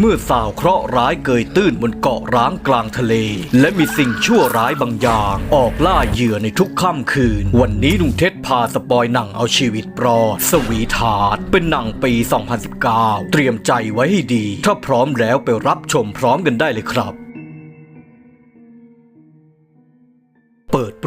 เมื่อสาวเคราะห์ร้ายเกยตื้นบนเกาะร้างกลางทะเล และมีสิ่งชั่วร้ายบางอย่าง ออกล่าเหยื่อในทุกค่ำคืน วันนี้ลุงเท็ดพาสปอยหนังเอาชีวิตรอดสวีทาร์ดเป็นหนังปี 2019 เตรียมใจไว้ให้ดี ถ้าพร้อมแล้วไปรับชมพร้อมกันได้เลยครับ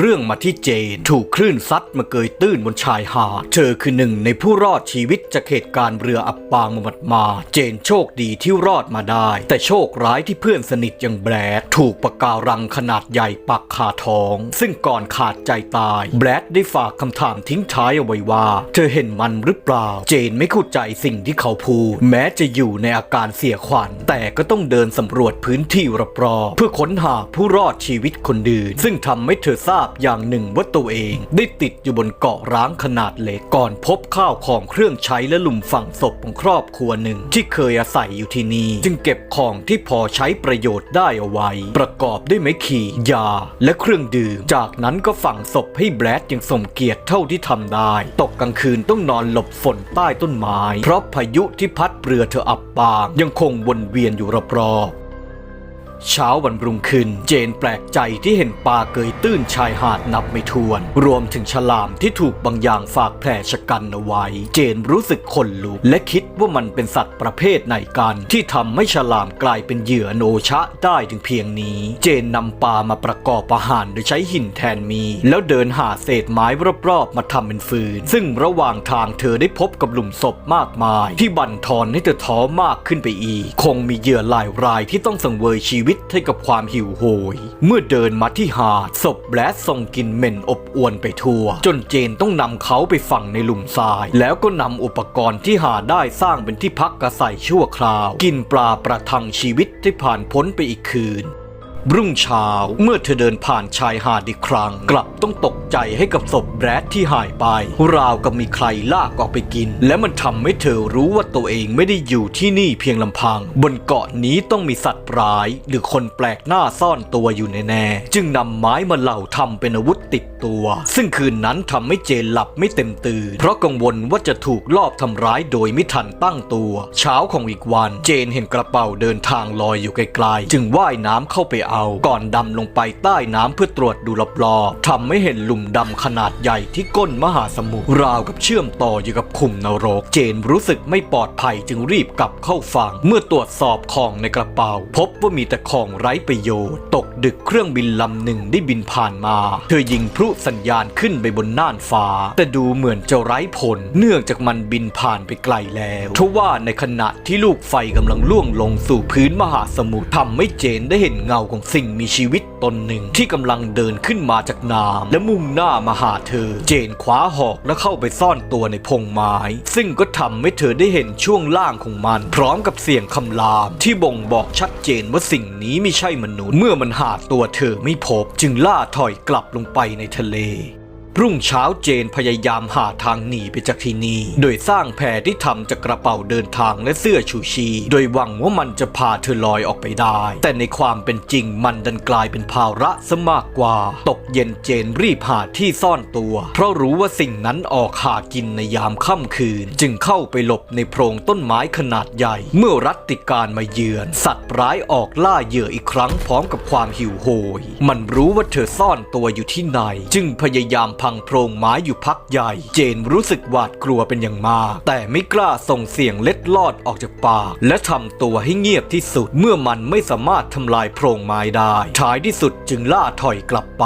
เรื่องมาที่เจน ถูกคลื่นซัดมาเกยตื้นบนชายหาด เธอคือหนึ่งในผู้รอดชีวิตจากเหตุการณ์เรืออับปางมาหมัดมา เจนโชคดีที่รอดมาได้ แต่โชคร้ายที่เพื่อนสนิทอย่างแบรดถูกปะการังขนาดใหญ่ปักคาท้อง ซึ่งก่อนขาดใจตาย แบรดได้ฝากคำถามทิ้งท้ายเอาไว้ว่า เธอเห็นมันหรือเปล่า เจนไม่เข้าใจสิ่งที่เขาพูด แม้จะอยู่ในอาการเสียขวัญ แต่ก็ต้องเดินสำรวจพื้นที่รอบๆเพื่อค้นหาผู้รอดชีวิตคนอื่นซึ่งทำให้เธอทราบอย่างหนึ่งว่าตัวเอง ได้ติดอยู่บนเกาะร้างขนาดเล็กก่อนพบข้าวของเครื่องใช้และหลุมฝังศพของครอบครัวหนึ่ง ที่เคยอาศัยอยู่ที่นี่ จึงเก็บของที่พอใช้ประโยชน์ได้เอาไว้ ประกอบด้วยไม้ขีดยา และเครื่องดื่ม จากนั้นก็ฝังศพให้แบรดอย่างสมเกียรติเท่าที่ทำได้ ตกกลางคืนต้องนอนหลบฝนใต้ต้นไม้ เพราะพายุที่พัดเรือเธออับปาง ยังคงวนเวียนอยู่รอบๆ เช้าวันรุ่งขึ้น เจนแปลกใจที่เห็นปลาเกยตื้นชายหาดนับไม่ถ้วน รวมถึงฉลามที่ถูกบางอย่างฝากแผลชะกันเอาไว้ เจนรู้สึกขนลุกและคิดว่ามันเป็นสัตว์ประเภทไหนกัน ที่ทำให้ฉลามกลายเป็นเหยื่อโนชะได้ถึงเพียงนี้ เจนนำปลามาประกอบอาหารโดยใช้หินแทนมี แล้วเดินหาเศษไม้รอบๆมาทำเป็นฟืน ซึ่งระหว่างทางเธอได้พบกับหลุมศพมากมาย ที่บั่นทอนให้เธอท้อมากขึ้นไปอีก คงมีเหยื่อหลายรายที่ต้องสังเวยชีวิตให้กับความหิวโหย เมื่อเดินมาที่หาดศพแบลส่งกลิ่นเหม็นอบอวนไปทั่ว จนเจนต้องนำเขาไปฝังในหลุมทราย แล้วก็นำอุปกรณ์ที่หาได้สร้างเป็นที่พักอาศัยชั่วคราว กินปลาประทังชีวิตที่ผ่านพ้นไปอีกคืน รุ่งเช้าเมื่อเธอเดินผ่านชายหาดอีกครั้ง กลับต้องตกใจให้กับศพแบรดที่หายไป ราวกับมีใครลากออกไปกิน และมันทำให้เธอรู้ว่าตัวเองไม่ได้อยู่ที่นี่เพียงลำพัง บนเกาะนี้ต้องมีสัตว์ร้าย หรือคนแปลกหน้าซ่อนตัวอยู่แน่ๆจึงนำไม้มาเหล่าทำเป็นอาวุธติดตัว ซึ่งคืนนั้นทำให้เจนหลับไม่เต็มตื่นเพราะกังวลว่าจะถูกลอบทำร้ายโดยไม่ทันตั้งตัว เช้าของอีกวัน เจนเห็นกระเป๋าเดินทางลอยอยู่ไกลๆจึงว่ายน้ำเข้าไปเอาก่อนดำลงไปใต้น้ำเพื่อตรวจดูรอบๆทำให้เห็นหลุมดำขนาดใหญ่ที่ก้นมหาสมุทรราวกับเชื่อมต่ออยู่กับขุมนรก เจนรู้สึกไม่ปลอดภัยจึงรีบกลับเข้าฝั่ง เมื่อตรวจสอบของในกระเป๋า พบว่ามีแต่ของไร้ประโยชน์ ตกดึกเครื่องบินลำหนึ่งได้บินผ่านมา เธอยิงพลุสัญญาณขึ้นไปบนน่านฟ้า แต่ดูเหมือนจะไร้ผล เนื่องจากมันบินผ่านไปไกลแล้วทว่าในขณะที่ลูกไฟกำลังล่วงลงสู่พื้นมหาสมุทรทำให้เจนได้เห็นเงาของสิ่งมีชีวิตตนหนึ่งที่กำลังเดินขึ้นมาจากน้ำและมุ่งหน้ามาหาเธอ เจนคว้าหอกและเข้าไปซ่อนตัวในพงไม้ ซึ่งก็ทำให้เธอได้เห็นช่วงล่างของมัน พร้อมกับเสียงคำราม ที่บ่งบอกชัดเจนว่าสิ่งนี้ไม่ใช่มนุษย์ เมื่อมันหาตัวเธอไม่พบ จึงล่าถอยกลับลงไปในทะเล รุ่งเช้าเจนพยายามหาทางหนีไปจากที่นี่ โดยสร้างแพที่ทำจากกระเป๋าเดินทางและเสื้อชูชี โดยหวังว่ามันจะพาเธอลอยออกไปได้ แต่ในความเป็นจริงมันดันกลายเป็นภาระซะมากกว่า ตกเย็นเจนรีบหาที่ซ่อนตัว เพราะรู้ว่าสิ่งนั้นออกหากินในยามค่ำคืน จึงเข้าไปหลบในโพรงต้นไม้ขนาดใหญ่ เมื่อรัตติการมาเยือน สัตว์ร้ายออกล่าเหยื่ออีกครั้งพร้อมกับความหิวโหย มันรู้ว่าเธอซ่อนตัวอยู่ที่ไหน จึงพยายามพพังโพรงไม้อยู่พักใหญ่ เจนรู้สึกหวาดกลัวเป็นอย่างมาก แต่ไม่กล้าส่งเสียงเล็ดลอดออกจากปาก และทำตัวให้เงียบที่สุดเมื่อมันไม่สามารถทำลายโพรงไม้ได้ท้ายที่สุดจึงล่าถอยกลับไป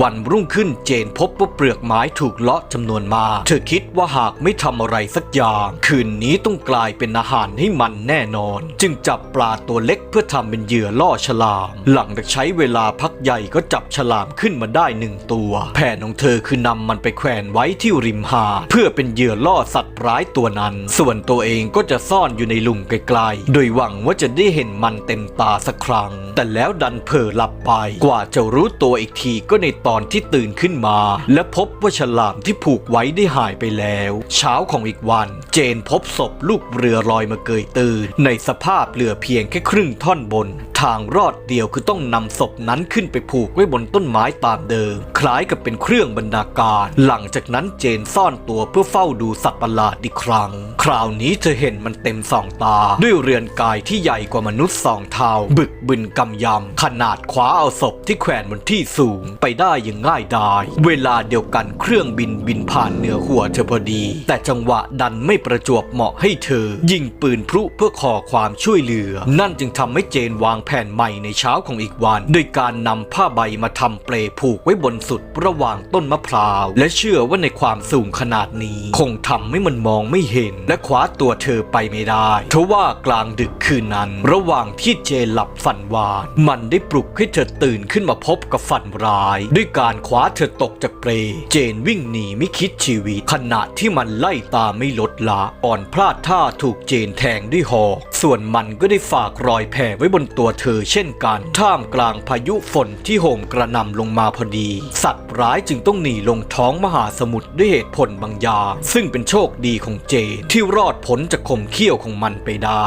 วันรุ่งขึ้นเจนพบว่าเปลือกไม้ถูกเลาะจำนวนมา เธอคิดว่าหากไม่ทำอะไรสักอย่าง คืนนี้ต้องกลายเป็นอาหารให้มันแน่นอน จึงจับปลาตัวเล็กเพื่อทำเป็นเหยื่อล่อฉลาม หลังจากใช้เวลาพักใหญ่ก็จับฉลามขึ้นมาได้หนึ่งตัว แผนของเธอคือนำมันไปแขวนไว้ที่ริมหาเพื่อเป็นเหยื่อล่อสัตว์ร้ายตัวนั้น ส่วนตัวเองก็จะซ่อนอยู่ในหลุมไกลๆ โดยหวังว่าจะได้เห็นมันเต็มตาสักครั้ง แต่แล้วดันเผลอหลับไป กว่าจะรู้ตัวอีกทีก็ในตอนที่ตื่นขึ้นมา และพบว่าฉลามที่ผูกไว้ได้หายไปแล้ว เช้าของอีกวัน เจนพบศพลูกเรือลอยมาเกยตื่น ในสภาพเหลือเพียงแค่ครึ่งท่อนบน ทางรอดเดียวคือต้องนำศพนั้นขึ้นไปผูกไว้บนต้นไม้ตามเดิม คล้ายกับเป็นเครื่องบรรณาการ หลังจากนั้นเจนซ่อนตัวเพื่อเฝ้าดูสัตว์ประหลาดอีกครั้ง คราวนี้เธอเห็นมันเต็มสองตา ด้วยเรือนกายที่ใหญ่กว่ามนุษย์สองเท่า บึกบึนกำยำขนาดคว้าเอาศพที่แขวนบนที่สูงไปได้ได้ย่างง่ายดายเวลาเดียวกันเครื่องบินบินผ่านเหนือหัวเธอพอดี แต่จังหวะดันไม่ประจวบเหมาะให้เธอ ยิงปืนพลุเพื่อขอความช่วยเหลือ นั่นจึงทำให้เจนวางแผนใหม่ในเช้าของอีกวันโดยการนำผ้าใบมาทำเปลผูกไว้บนสุดระหว่างต้นมะพร้าว และเชื่อว่าในความสูงขนาดนี้ คงทำให้มันมองไม่เห็น และคว้าตัวเธอไปไม่ได้ ทว่ากลางดึกคืนนั้น ระหว่างที่เจนหลับฝันหวาน มันได้ปลุกให้เธอตื่นขึ้นมาพบกับฝันร้ายด้วยการคว้าเธอตกจากเปลเจนวิ่งหนีไม่คิดชีวิต ขณะที่มันไล่ตามไม่ลดละอ่อนพลาดท่าถูกเจนแทงด้วยหอกส่วนมันก็ได้ฝากรอยแผลไว้บนตัวเธอเช่นกัน ท่ามกลางพายุฝนที่โหมกระหน่ำลงมาพอดี สัตว์ร้ายจึงต้องหนีลงท้องมหาสมุทรด้วยเหตุผลบางอย่างซึ่งเป็นโชคดีของเจนที่รอดพ้นจากข่มเขี้ยวของมันไปได้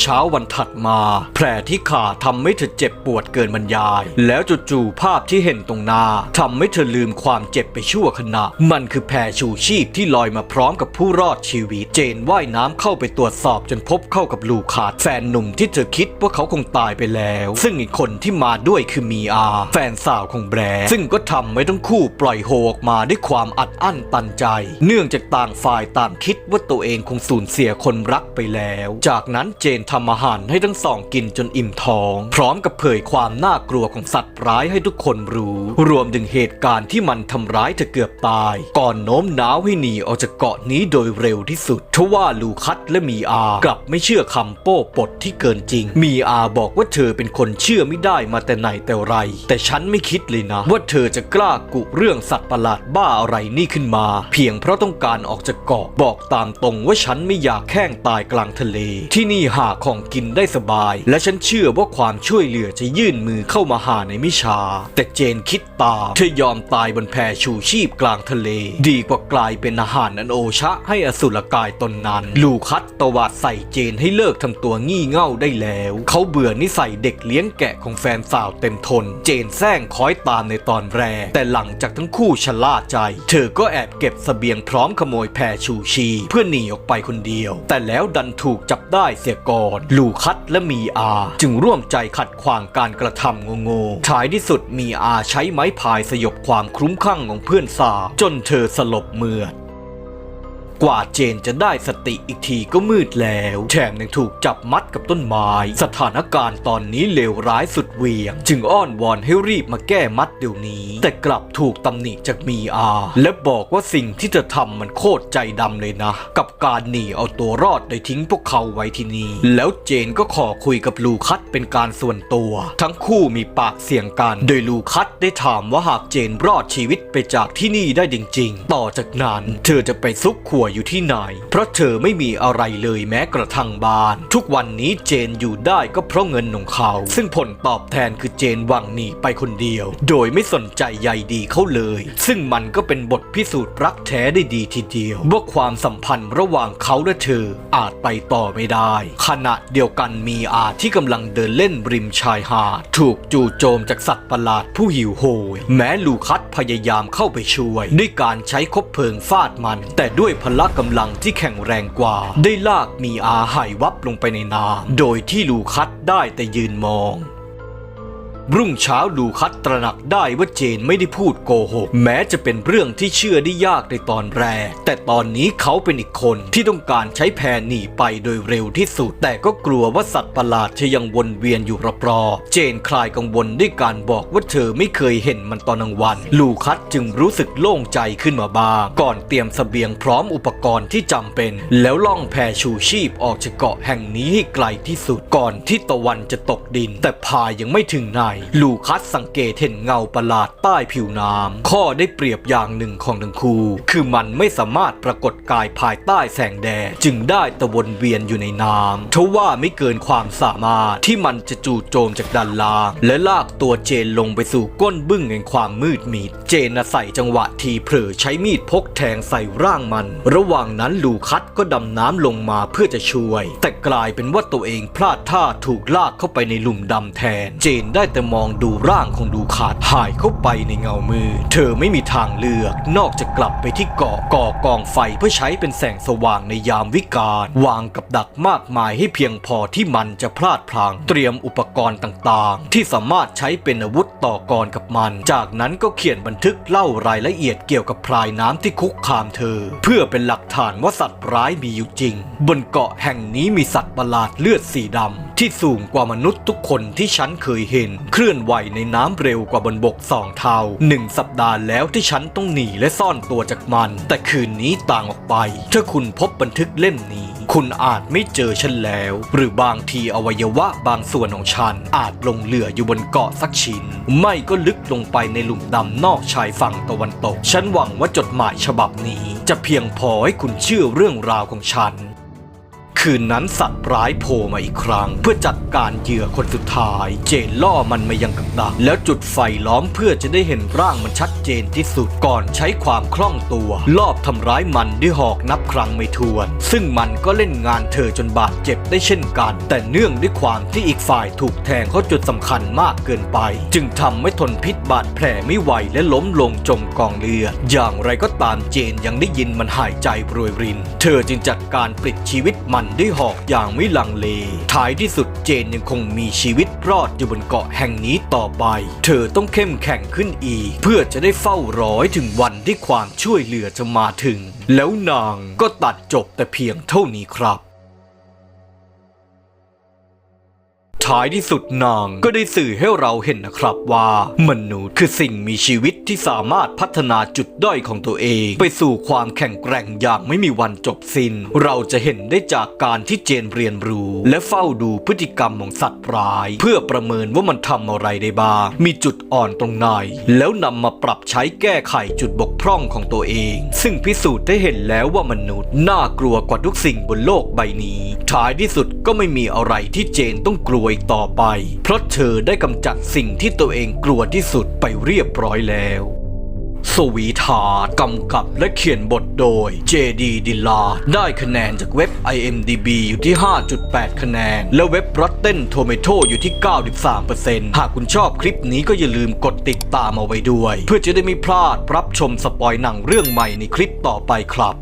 เช้าวันถัดมา แผลที่ขาทำให้เธอเจ็บปวดเกินบรรยาย แล้วจู่ๆภาพที่เห็นตรงหน้าทำให้เธอลืมความเจ็บไปชั่วขณะ มันคือแพชูชีพที่ลอยมาพร้อมกับผู้รอดชีวิต เจนว่ายน้ำเข้าไปตรวจสอบจนพบเข้ากับลูขาดแฟนหนุ่มที่เธอคิดว่าเขาคงตายไปแล้ว ซึ่งอีกคนที่มาด้วยคือมีอา แฟนสาวของแบร์ซึ่งก็ทำให้ทั้งคู่ปล่อยโฮออกมาด้วยความอัดอั้นตันใจ เนื่องจากต่างฝ่ายต่างคิดว่าตัวเองคงสูญเสียคนรักไปแล้ว จากนั้นเจนทำอาหารให้ทั้งสองกินจนอิ่มท้อง พร้อมกับเผยความน่ากลัวของสัตว์ร้ายให้ทุกคนรู้ รวมถึงเหตุการณ์ที่มันทำร้ายเธอเกือบตาย ก่อนโน้มน้าวให้หนีออกจากเกาะนี้โดยเร็วที่สุดทว่าลูคัสและมีอา กลับไม่เชื่อคำโป้ปดที่เกินจริง มีอาบอกว่าเธอเป็นคนเชื่อไม่ได้มาแต่ไหนแต่ไร แต่ฉันไม่คิดเลยนะ ว่าเธอจะกล้ากุเรื่องสัตว์ประหลาดบ้าอะไรนี่ขึ้นมา เพียงเพราะต้องการออกจากเกาะบอกตามตรงว่าฉันไม่อยากแข้งตายกลางทะเล ที่นี่หาของกินได้สบาย และฉันเชื่อว่าความช่วยเหลือจะยื่นมือเข้ามาหาในไม่ช้าแต่เจนคิดตามเธอยอมตายบนแพชูชีพกลางทะเล ดีกว่ากลายเป็นอาหารอันโอชะให้อสุรกายตนนั้น ลูคัสตวาดใส่เจนให้เลิกทำตัวงี่เง่าได้แล้ว เขาเบื่อนิสัยเด็กเลี้ยงแกะของแฟนสาวเต็มทน เจนแซงคอยตามในตอนแรก แต่หลังจากทั้งคู่ชะล่าใจ เธอก็แอบเก็บเสบียงพร้อมขโมยแพชูชี เพื่อหนีออกไปคนเดียว แต่แล้วดันถูกจับได้เสียก่อนลูคัสและมีอา จึงร่วมใจขัดขวางการกระทำงงๆท้ายที่สุดมีอาใช้ไม้พายสยบความคลุ้มคลั่งของเพื่อนสาวจนเธอสลบเมือด กว่าเจนจะได้สติอีกทีก็มืดแล้ว แถมยังถูกจับมัดกับต้นไม้ สถานการณ์ตอนนี้เลวร้ายสุดเหวียง จึงอ้อนวอนให้รีบมาแก้มัดเดี๋ยวนี้ แต่กลับถูกตำหนิจากมีอา และบอกว่าสิ่งที่จะทำมันโคตรใจดำเลยนะ กับการหนีเอาตัวรอดโดยทิ้งพวกเขาไว้ที่นี่ แล้วเจนก็ขอคุยกับลูคัสเป็นการส่วนตัว ทั้งคู่มีปากเสียงกัน โดยลูคัสได้ถามว่าหากเจนรอดชีวิตไปจากที่นี่ได้จริง ๆ ต่อจากนั้น เธอจะไปซุกขัวอยู่ที่ไหน เพราะเธอไม่มีอะไรเลยแม้กระทั่งบ้าน ทุกวันนี้เจนอยู่ได้ก็เพราะเงินของเขา ซึ่งผลตอบแทนคือเจนวังหนีไปคนเดียว โดยไม่สนใจใยดีเขาเลย ซึ่งมันก็เป็นบทพิสูจน์รักแท้ได้ดีทีเดียวว่าความสัมพันธ์ระหว่างเขาและเธออาจไปต่อไม่ได้ ขณะเดียวกันมีอาที่กำลังเดินเล่นริมชายหาด ถูกจู่โจมจากสัตว์ประหลาดผู้หิวโหย แม้ลูคัสพยายามเข้าไปช่วย ด้วยการใช้คบเพลิงฟาดมัน แต่ด้วยพละกำลังที่แข็งแรงกว่า ได้ลากมีอาหายวับลงไปในน้ำโดยที่ลูคัสได้แต่ยืนมอง รุ่งเช้าลูคัสตระหนักได้ว่าเจนไม่ได้พูดโกหก แม้จะเป็นเรื่องที่เชื่อได้ยากในตอนแรก แต่ตอนนี้เขาเป็นอีกคนที่ต้องการใช้แพนหนีไปโดยเร็วที่สุด แต่ก็กลัวว่าสัตว์ประหลาดจะยังวนเวียนอยู่รอบๆเจนคลายกังวลด้วยการบอกว่าเธอไม่เคยเห็นมันตอนกลางวัน ลูคัสจึงรู้สึกโล่งใจขึ้นมาบ้างก่อนเตรียมเสบียงพร้อมอุปกรณ์ที่จำเป็น แล้วล่องแพชูชีพออกจากเกาะแห่งนี้ให้ไกลที่สุดก่อนที่ตะวันจะตกดิน แต่พายยังไม่ถึงไหนลูคัสสังเกตเห็นเงาประหลาดใต้ผิวน้ำ ข้อได้เปรียบอย่างหนึ่งของทั้งคู่ คือมันไม่สามารถปรากฏกายภายใต้แสงแดด จึงได้ตะวนเวียนอยู่ในน้ำทว่าไม่เกินความสามารถที่มันจะจู่โจมจากด้านล่าง และลากตัวเจนลงไปสู่ก้นบึ้งแห่งความมืดมิด เจนอาศัยจังหวะทีเผลอใช้มีดพกแทงใส่ร่างมัน ระหว่างนั้นลูคัสก็ดำน้ำลงมาเพื่อจะช่วย แต่กลายเป็นว่าตัวเองพลาดท่าถูกลากเข้าไปในหลุมดำแทน เจนได้แต่มองดูร่างของลูคัสหายเข้าไปในเงามืดเธอไม่มีทางเลือก นอกจากกลับไปที่เกาะก่อกองไฟเพื่อใช้เป็นแสงสว่างในยามวิกาลวางกับดักมากมายให้เพียงพอที่มันจะพลาดพลัง เตรียมอุปกรณ์ต่างๆ ที่สามารถใช้เป็นอาวุธต่อกรกับมัน จากนั้นก็เขียนบันทึกเล่ารายละเอียดเกี่ยวกับพรายน้ำที่คุกคามเธอ เพื่อเป็นหลักฐานว่าสัตว์ร้ายมีอยู่จริง บนเกาะแห่งนี้มีสัตว์ประหลาดเลือดสีดำ ที่สูงกว่ามนุษย์ทุกคนที่ฉันเคยเห็น เคลื่อนไหวในน้ำเร็วกว่าบนบกสองเท่าหนึ่งสัปดาห์แล้วที่ฉันต้องหนีและซ่อนตัวจากมัน แต่คืนนี้ต่างออกไป ถ้าคุณพบบันทึกเล่มนี้ คุณอาจไม่เจอฉันแล้ว หรือบางทีอวัยวะบางส่วนของฉัน อาจลงเหลืออยู่บนเกาะสักชิ้น ไม่ก็ลึกลงไปในหลุมดำนอกชายฝั่งตะวันตก ฉันหวังว่าจดหมายฉบับนี้ จะเพียงพอให้คุณเชื่อเรื่องราวของฉัน คืนนั้นสัตว์ร้ายโผล่มาอีกครั้ง เพื่อจัดการเหยื่อคนสุดท้าย เจนล่อมันมายังกับดักแล้วจุดไฟล้อมเพื่อจะได้เห็นร่างมันชัดเจนที่สุดก่อนใช้ความคล่องตัว ลอบทำร้ายมันด้วยหอกนับครั้งไม่ถ้วน ซึ่งมันก็เล่นงานเธอจนบาดเจ็บได้เช่นกัน แต่เนื่องด้วยความที่อีกฝ่ายถูกแทงเข้าจุดสำคัญมากเกินไป จึงทำให้ทนพิษบาดแผลไม่ไหวและล้มลงจมกองเลือดอย่างไรก็ตามเจนยังได้ยินมันหายใจโปรยริน เธอจึงจัดการปลิดชีวิตมันได้หอกอย่างไม่ลังเล ท้ายที่สุดเจนยังคงมีชีวิตรอดอยู่บนเกาะแห่งนี้ต่อไป เธอต้องเข้มแข็งขึ้นอีก เพื่อจะได้เฝ้ารอให้ถึงวันที่ความช่วยเหลือจะมาถึง แล้วนางก็ตัดจบแต่เพียงเท่านี้ครับ ท้ายที่สุดนางก็ได้สื่อให้เราเห็นนะครับว่า มนุษย์คือสิ่งมีชีวิตที่สามารถพัฒนาจุดด้อยของตัวเอง ไปสู่ความแข็งแกร่งอย่างไม่มีวันจบสิน้น เราจะเห็นได้จากการที่เจนเรียนรู้ และเฝ้าดูพฤติกรรมของสัตว์ร้าย เพื่อประเมินว่ามันทำอะไรได้บ้าง มีจุดอ่อนตรงไหน แล้วนำมาปรับใช้แก้ไขจุดบกพร่องของตัวเอง ซึ่งพิสูจน์ได้เห็นแล้วว่ามนุษย์น่ากลัวกว่าทุกสิ่งบนโลกใบนี้ ท้ายที่สุดก็ไม่มีอะไรที่เจนต้องกลัวอีกต่อไป เพราะเธอได้กำจัดสิ่งที่ตัวเองกลัวที่สุดไปเรียบร้อยแล้วสวีทารกำกับและเขียนบทโดย JD ดิลา ได้คะแนนจากเว็บ IMDB อยู่ที่ 5.8 คะแนน และเว็บ Rotten Tomato อยู่ที่ 93%หากคุณชอบคลิปนี้ก็อย่าลืมกดติดตามเอาไว้ด้วย เพื่อจะได้ไม่พลาดรับชมสปอยหนังเรื่องใหม่ในคลิปต่อไปครับ